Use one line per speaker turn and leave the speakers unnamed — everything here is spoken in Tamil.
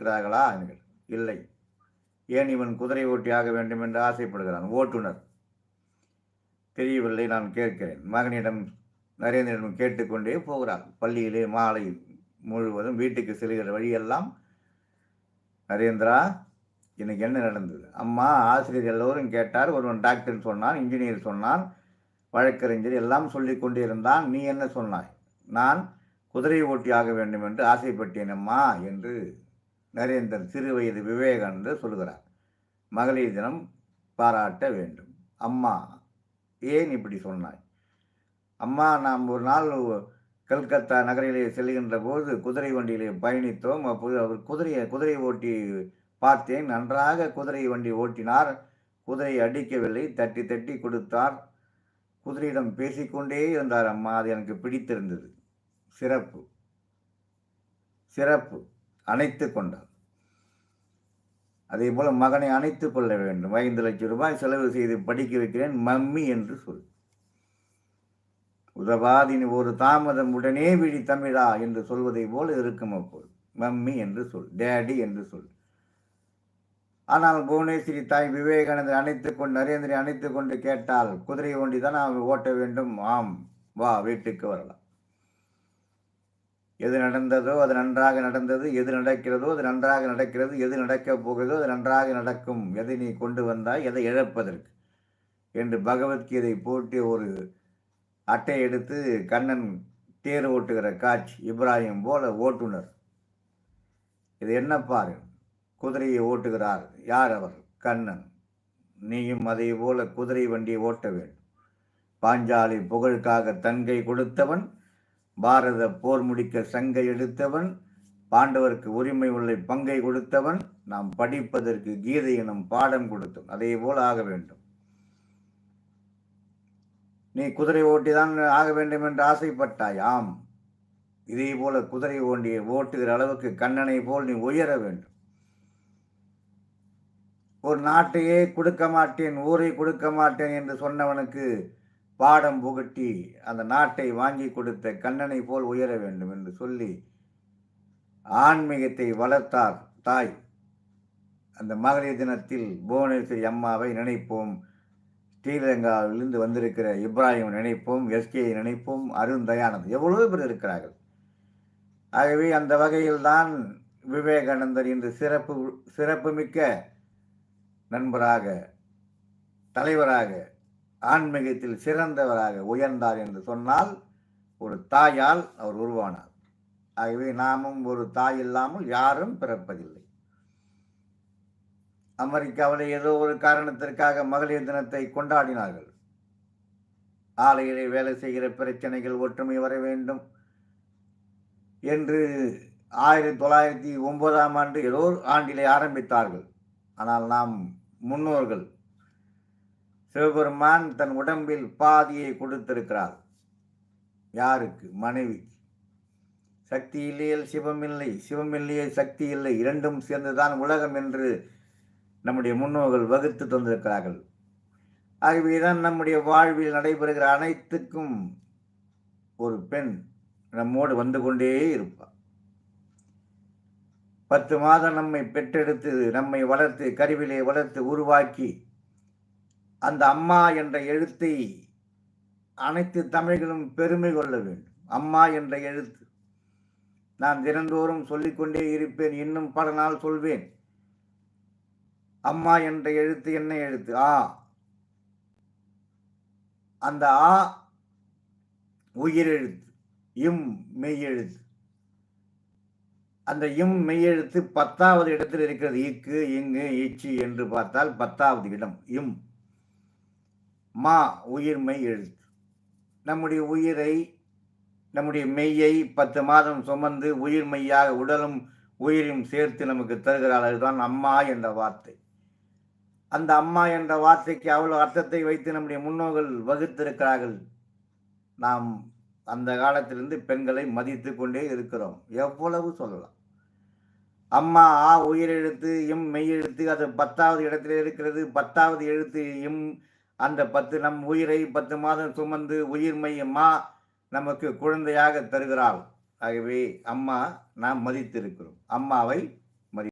இருக்கிறார்களா? என்கிறார் இல்லை. ஏன் இவன் குதிரை ஓட்டி ஆக வேண்டும் என்று ஆசைப்படுகிறான்? ஓட்டுநர். தெரியவில்லை நான் கேட்கிறேன். மகனிடம் நரேந்திரனிடம் கேட்டுக்கொண்டே போகிறார் பள்ளியிலே மாலை முழுவதும் வீட்டுக்கு செல்கிற வழியெல்லாம் நரேந்திரா இன்னைக்கு என்ன நடந்தது? அம்மா ஆசிரியர் எல்லோரும் கேட்டார். ஒருவன் டாக்டர் சொன்னான் இன்ஜினியர் சொன்னான் வழக்கறிஞர் எல்லாம் சொல்லிக் கொண்டிருந்தான் நீ என்ன சொன்னாய்? நான் குதிரை ஓட்டி ஆக வேண்டும் என்று ஆசைப்பட்டேன் அம்மா என்று நரேந்திரன் சிறு வயது விவேகானந்தர் சொல்கிறார் மகளிர் தினம் பாராட்ட வேண்டும். அம்மா ஏன் இப்படி சொன்னாய்? அம்மா நாம் ஒரு நாள் கல்கத்தா நகரிலே செல்கின்ற போது குதிரை வண்டியிலே பயணித்தோம். அப்போது அவர் குதிரையை குதிரை ஓட்டி பார்த்தேன். நன்றாக குதிரை வண்டி ஓட்டினார். குதிரை அடிக்கவில்லை. தட்டி தட்டி கொடுத்தார். குதிரையிடம் பேசிக்கொண்டே இருந்தார் அம்மா. அது எனக்கு பிடித்திருந்தது. சிறப்பு. சிறப்பு. அணைத்து கொண்டார். அதே போல மகனை அணைத்து கொள்ள வேண்டும். ஐந்து லட்சம் ரூபாய் செலவு செய்து படிக்க வைக்கிறேன் மம்மி என்று சொல். உதவாதின் ஒரு தாமதம் உடனே விழி தமிழா என்று சொல்வதை போல இருக்கும் அப்போது. மம்மி என்று சொல் டேடி என்று சொல். ஆனால் புவனேஸ்வரி தாய் விவேகானந்தர் அணைத்துக் கொண்டு நரேந்திரை அணைத்துக் கொண்டு கேட்டால் குதிரை ஒண்டி தான் அவன் ஓட்ட வேண்டும். ஆம் வா வீட்டுக்கு வரலாம். எது நடந்ததோ அது நன்றாக நடந்தது எது நடக்கிறதோ அது நன்றாக நடக்கிறது எது நடக்கப் போகிறதோ அது நன்றாக நடக்கும். எதை நீ கொண்டு வந்தாய் எதை இழப்பதற்கு? என்று பகவத்கீதை போட்டு ஒரு அட்டை எடுத்து கண்ணன் தேர் ஓட்டுகிற காட்சி இப்ராஹிம் போல ஓட்டுனர். இது என்ன பாரு? குதிரையை ஓட்டுகிறார் யார் அவர்? கண்ணன். நீயும் அதே போல குதிரை வண்டியை ஓட்ட வேண்டும். பாஞ்சாலி புகழுக்காக தங்கை கொடுத்தவன் பாரத போர் முடிக்க சங்கை எடுத்தவன் பாண்டவருக்கு உரிமை உள்ள பங்கை கொடுத்தவன் நாம் படிப்பதற்கு கீதை எனும் பாடம் கொடுத்தோம். அதே போல் ஆக வேண்டும். நீ குதிரை ஓட்டிதான் ஆக வேண்டும் என்று ஆசைப்பட்டாய் ஆம் இதே போல குதிரை ஓண்டிய ஓட்டுகிற அளவுக்கு கண்ணனை போல் நீ உயர வேண்டும். ஒரு நாட்டையே கொடுக்க மாட்டேன் ஊரை கொடுக்க மாட்டேன் என்று சொன்னவனுக்கு பாடம் புகட்டி அந்த நாட்டை வாங்கி கொடுத்த கண்ணனை போல் உயர வேண்டும் என்று சொல்லி ஆன்மீகத்தை வளர்த்தார் தாய். அந்த மகளிர் தினத்தில் புவனேஸ்வரி அம்மாவை நினைப்போம். ஸ்ரீலங்காவிலிருந்து வந்திருக்கிற இப்ராஹிம் நினைப்போம் எஸ்கேயை நினைப்போம் அருண் தயானந்த் எவ்வளவு பேர் இருக்கிறார்கள். ஆகவே அந்த வகையில்தான் விவேகானந்தர் இன்று சிறப்பு சிறப்புமிக்க நண்பராக தலைவராக ஆன்மீகத்தில் சிறந்தவராக உயர்ந்தார் என்று சொன்னால் ஒரு தாயால் அவர் உருவானார். ஆகவே நாமும் ஒரு தாய் இல்லாமல் யாரும் பிறப்பதில்லை. அமெரிக்காவில் ஏதோ ஒரு காரணத்திற்காக மகளிர் தினத்தை கொண்டாடினார்கள். ஆலையிலே வேலை செய்கிற பிரச்சனைகள் ஒற்றுமை வர வேண்டும் என்று ஆயிரத்தி தொள்ளாயிரத்தி ஒன்பதாம் ஆண்டு ஏதோ ஆண்டிலே ஆரம்பித்தார்கள். ஆனால் நாம் முன்னோர்கள் சிவபெருமான் தன் உடம்பில் பாதியை கொடுத்திருக்கிறார். யாருக்கு? மனைவி சக்தி இல்லையில் சிவம் இல்லை சிவம் இல்லையே சக்தி இல்லை. இரண்டும் சேர்ந்துதான் உலகம் என்று நம்முடைய முன்னோர்கள் வகுத்து தந்திருக்கிறார்கள். ஆகவேதான் நம்முடைய வாழ்வில் நடைபெறுகிற அனைத்துக்கும் ஒரு பெண் நம்மோடு வந்து கொண்டே இருப்பார் பத்து மாதம் நம்மை பெற்றெடுத்து நம்மை வளர்த்து கருவிலே வளர்த்து உருவாக்கி அந்த அம்மா என்ற எழுத்தை அனைத்து தமிழர்களும் பெருமை கொள்ள வேண்டும். அம்மா என்ற எழுத்து. நான் தினந்தோறும் சொல்லிக்கொண்டே இருப்பேன் இன்னும் பல நாள் சொல்வேன். அம்மா என்ற எழுத்து என்ன எழுத்து? ஆ. அந்த ஆ உயிரெழுத்து இம் மெய்யெழுத்து. அந்த இம் மெய்யெழுத்து பத்தாவது இடத்தில் இருக்கிறது. இக்கு இங்கு இச்சு என்று பார்த்தால் பத்தாவது இடம் இம். மா உயிர் மெய் எழுத்து. நம்முடைய உயிரை நம்முடைய மெய்யை பத்து மாதம் சுமந்து உயிர் மெய்யாக உடலும் உயிரும் சேர்த்து நமக்கு தருகிறாள் தான் அம்மா என்ற வார்த்தை. அந்த அம்மா என்ற வார்த்தைக்கு அவ்வளோ அர்த்தத்தை வைத்து நம்முடைய முன்னோர்கள் வகுத்திருக்கிறார்கள். நாம் அந்த காலத்திலிருந்து பெண்களை மதித்து கொண்டே இருக்கிறோம். எவ்வளவு சொல்லலாம். அம்மா ஆ உயிரெழுத்து எம் மெய்யெழுத்து அது பத்தாவது இடத்துல இருக்கிறது. பத்தாவது எழுத்து எம் அந்த பத்து நம் உயிரை பத்து மாதம் சுமந்து உயிர் மையம்மா நமக்கு குழந்தையாக தருகிறாள். ஆகவே அம்மா நாம் மதித்திருக்கிறோம். அம்மாவை